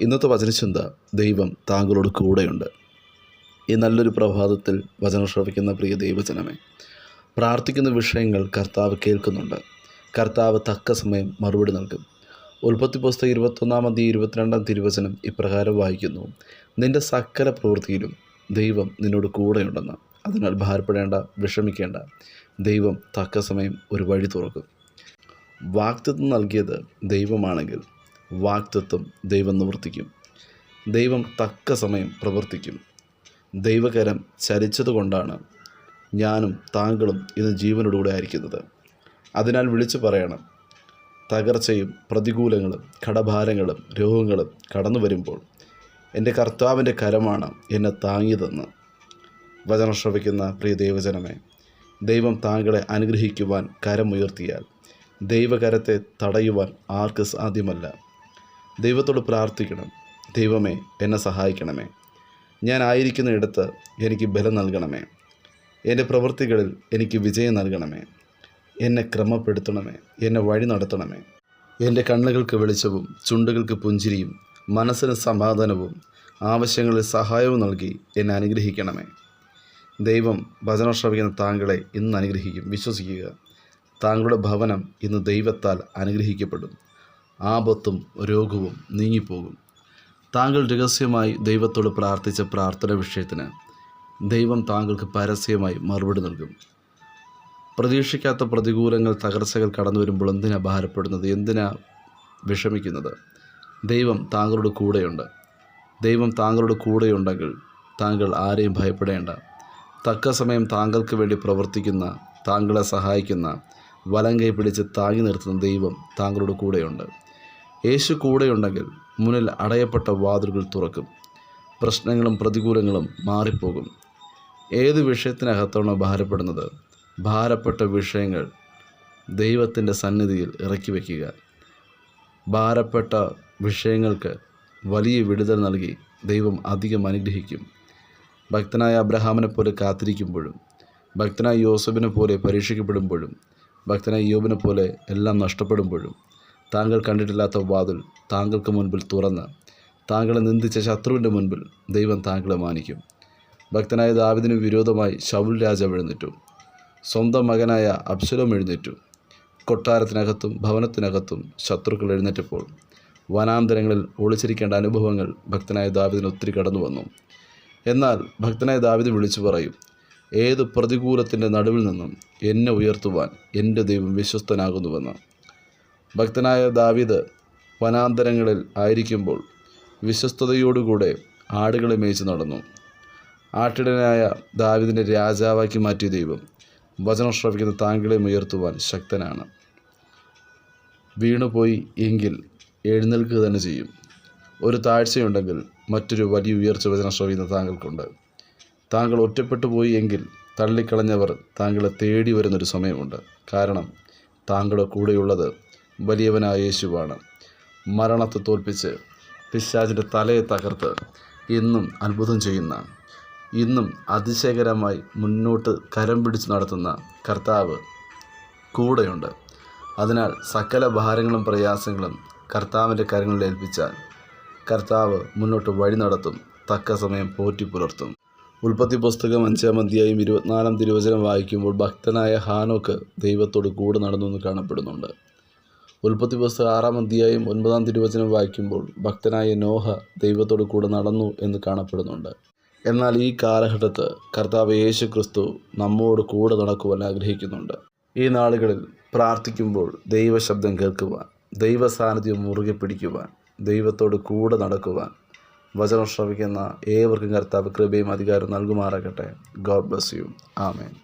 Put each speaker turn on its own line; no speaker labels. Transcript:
ഇന്നത്തെ വചനചിന്ത ദൈവം താങ്കളോട് കൂടെയുണ്ട്. ഈ നല്ലൊരു പ്രഭാതത്തിൽ വചനം ശ്രവിക്കുന്ന പ്രിയ ദൈവജനമേ പ്രാർത്ഥിക്കുന്ന വിഷയങ്ങൾ കർത്താവ് കേൾക്കുന്നുണ്ട്. കർത്താവ് തക്ക സമയം മറുപടി നൽകും. ഉൽപ്പത്തി പുസ്തകം ഇരുപത്തൊന്നാം തീയതി ഇരുപത്തിരണ്ടാം തിരുവചനം ഇപ്രകാരം വായിക്കുന്നു. നിന്റെ സകല പ്രവൃത്തിയിലും ദൈവം നിന്നോട് കൂടെയുണ്ടെന്ന്. അതിനാൽ ഭാരപ്പെടേണ്ട വിഷമിക്കേണ്ട. ദൈവം തക്ക സമയം ഒരു വഴി തുറക്കും. വാക്തത്വം നൽകിയത് ദൈവമാണെങ്കിൽ വാക്തത്വം ദൈവം നിവർത്തിക്കും. ദൈവം തക്ക സമയം പ്രവർത്തിക്കും. ദൈവകരം ചലിച്ചതുകൊണ്ടാണ് ഞാനും താങ്കളും ഇന്ന് ജീവനോടുകൂടെ ആയിരിക്കുന്നത്. അതിനാൽ വിളിച്ചു പറയണം. തകർച്ചയും പ്രതികൂലങ്ങളും കടഭാരങ്ങളും രോഗങ്ങളും കടന്നു വരുമ്പോൾ എന്റെ കർത്താവിന്റെ കരമാണ് എന്നെ താങ്ങിയതെന്ന്. വചനം ശ്രവിക്കുന്ന പ്രിയ ദൈവജനമേ ദൈവം താങ്കളെ അനുഗ്രഹിക്കുവാൻ കരമുയർത്തിയാൽ ദൈവകരത്തെ തടയുവാൻ ആർക്ക് സാധ്യമല്ല. ദൈവത്തോട് പ്രാർത്ഥിക്കണം. ദൈവമേ എന്നെ സഹായിക്കണമേ. ഞാൻ ആയിരിക്കുന്ന ഇടത്ത് എനിക്ക് ബലം നൽകണമേ. എന്റെ പ്രവൃത്തികളിൽ എനിക്ക് വിജയം നൽകണമേ. എന്നെ ക്രമപ്പെടുത്തണമേ. എന്നെ വഴി നടത്തണമേ. എന്റെ കണ്ണുകൾക്ക് വെളിച്ചവും ചുണ്ടുകൾക്ക് പുഞ്ചിരിയും മനസ്സിന് സമാധാനവും ആവശ്യങ്ങളിൽ സഹായവും നൽകി എന്നെ അനുഗ്രഹിക്കണമേ. ദൈവം ഭജന ശ്രവിക്കുന്ന താങ്കളെ ഇന്ന് അനുഗ്രഹിക്കും. വിശ്വസിക്കുക. താങ്കളുടെ ഭവനം ഇന്ന് ദൈവത്താൽ അനുഗ്രഹിക്കപ്പെടും. ആപത്തും രോഗവും നീങ്ങിപ്പോകും. താങ്കൾ രഹസ്യമായി ദൈവത്തോട് പ്രാർത്ഥിച്ച പ്രാർത്ഥന വിഷയത്തിന് ദൈവം താങ്കൾക്ക് പരസ്യമായി മറുപടി നൽകും. പ്രതീക്ഷിക്കാത്ത പ്രതികൂലങ്ങൾ തകർച്ചകൾ കടന്നു വരുമ്പോൾ എന്തിനാ ഭാരപ്പെടുന്നത്? എന്തിനാ വിഷമിക്കുന്നത്? ദൈവം താങ്കളുടെ കൂടെയുണ്ട്. ദൈവം താങ്കളുടെ കൂടെയുണ്ടെങ്കിൽ താങ്കൾ ആരെയും ഭയപ്പെടേണ്ട. തക്ക സമയം താങ്കൾക്ക് വേണ്ടി പ്രവർത്തിക്കുന്ന താങ്കളെ സഹായിക്കുന്ന വലം കൈ പിടിച്ച് താങ്ങി നിർത്തുന്ന ദൈവം താങ്കളുടെ കൂടെയുണ്ട്. യേശു കൂടെയുണ്ടെങ്കിൽ മുന്നിൽ അടയപ്പെട്ട വാതിലുകൾ തുറക്കും. പ്രശ്നങ്ങളും പ്രതികൂലങ്ങളും മാറിപ്പോകും. ഏത് വിഷയത്തിനകത്താണോ ഭാരപ്പെടുന്നത് ഭാരപ്പെട്ട വിഷയങ്ങൾ ദൈവത്തിന്റെ സന്നിധിയിൽ ഇറക്കി വയ്ക്കുക. ഭാരപ്പെട്ട വിഷയങ്ങൾക്ക് വലിയ വിടുതൽ നൽകി ദൈവം അധികം അനുഗ്രഹിക്കും. ഭക്തനായ അബ്രഹാമിനെ പോലെ കാത്തിരിക്കുമ്പോഴും ഭക്തനായ യോസഫിനെ പോലെ പരീക്ഷിക്കപ്പെടുമ്പോഴും ഭക്തനായ യോബിനെ പോലെ എല്ലാം നഷ്ടപ്പെടുമ്പോഴും താങ്കൾ കണ്ടിട്ടില്ലാത്ത വാതിൽ താങ്കൾക്ക് മുൻപിൽ തുറന്ന് താങ്കളെ നിന്ദിച്ച ശത്രുവിന്റെ മുൻപിൽ ദൈവം താങ്കളെ മാനിക്കും. ഭക്തനായ ദാവിദിന് വിരോധമായി ശൗൽ രാജാവ് എഴുന്നേറ്റു. സ്വന്തം മകനായ അബ്ശലോം എഴുന്നേറ്റു. കൊട്ടാരത്തിനകത്തും ഭവനത്തിനകത്തും ശത്രുക്കൾ എഴുന്നേറ്റപ്പോൾ വനാന്തരങ്ങളിൽ ഒളിച്ചിരിക്കേണ്ട അനുഭവങ്ങൾ ഭക്തനായ ദാവിദിന് ഒത്തിരി കടന്നു വന്നു. എന്നാൽ ഭക്തനായ ദാവിദ് വിളിച്ചു പറയും ഏത് പ്രതികൂലത്തിന്റെ നടുവിൽ നിന്നും എന്നെ ഉയർത്തുവാൻ എന്റെ ദൈവം വിശ്വസ്തനാകുന്നുവെന്ന്. ഭക്തനായ ദാവിദ് വനാന്തരങ്ങളിൽ ആയിരിക്കുമ്പോൾ വിശ്വസ്തയോടുകൂടെ ആടുകളെ മേയിച്ച് നടന്നു. ആട്ടിടനായ ദാവിദിനെ രാജാവാക്കി മാറ്റിയ ദൈവം വചനം ശ്രവിക്കുന്ന താങ്കളെ ഉയർത്തുവാൻ ശക്തനാണ്. വീണുപോയി എങ്കിൽ എഴുന്നേൽക്കുക തന്നെ ചെയ്യും. ഒരു താഴ്ചയുണ്ടെങ്കിൽ മറ്റൊരു വലിയ ഉയർച്ച വചനം ശ്രവിക്കുന്ന താങ്കൾക്കുണ്ട്. താങ്കൾ ഒറ്റപ്പെട്ടു പോയി എങ്കിൽ തള്ളിക്കളഞ്ഞവർ താങ്കളെ തേടി വരുന്നൊരു സമയമുണ്ട്. കാരണം താങ്കളുടെ കൂടെയുള്ളത് വലിയവനായ യേശുവാണ്. മരണത്തെ തോൽപ്പിച്ച് പിശാചിന്റെ തലയെ തകർത്ത് ഇന്നും അത്ഭുതം ചെയ്യുന്ന ഇന്നും അതിശയകരമായി മുന്നോട്ട് കരം പിടിച്ച് നടത്തുന്ന കർത്താവ് കൂടെയുണ്ട്. അതിനാൽ സകല ഭാരങ്ങളും പ്രയാസങ്ങളും കർത്താവിന്റെ കരങ്ങളിൽ ഏൽപ്പിച്ചാൽ കർത്താവ് മുന്നോട്ട് വഴി നടത്തും തക്ക സമയം പോറ്റി പുലർത്തും. ഉൽപ്പത്തി പുസ്തകം അഞ്ചാം അധ്യായം ഇരുപത്തിനാലാം തിരുവചനം വായിക്കുമ്പോൾ ഭക്തനായ ഹാനോക്ക് ദൈവത്തോട് കൂടെ നടന്നു എന്ന് കാണപ്പെടുന്നുണ്ട്. ഉൽപ്പത്തി പുസ്തകം ആറാം അധ്യായം ഒൻപതാം തിരുവചനം വായിക്കുമ്പോൾ ഭക്തനായ നോഹ ദൈവത്തോട് കൂടെ നടന്നു എന്ന് കാണപ്പെടുന്നുണ്ട്. എന്നാൽ ഈ കാലഘട്ടത്ത് കർത്താവ് യേശു ക്രിസ്തു നമ്മോട് കൂടെ നടക്കുവാൻ ആഗ്രഹിക്കുന്നുണ്ട്. ഈ നാളുകളിൽ പ്രാർത്ഥിക്കുമ്പോൾ ദൈവശബ്ദം കേൾക്കുവാൻ ദൈവ സാന്നിധ്യം മുറുകെ പിടിക്കുവാൻ ദൈവത്തോട് കൂടെ നടക്കുവാൻ വചനം ശ്രവിക്കുന്ന ഏവർക്കും കർത്താവ് കൃപയും അധികാരം നൽകുമാറാകട്ടെ. God bless you. ആമേൻ.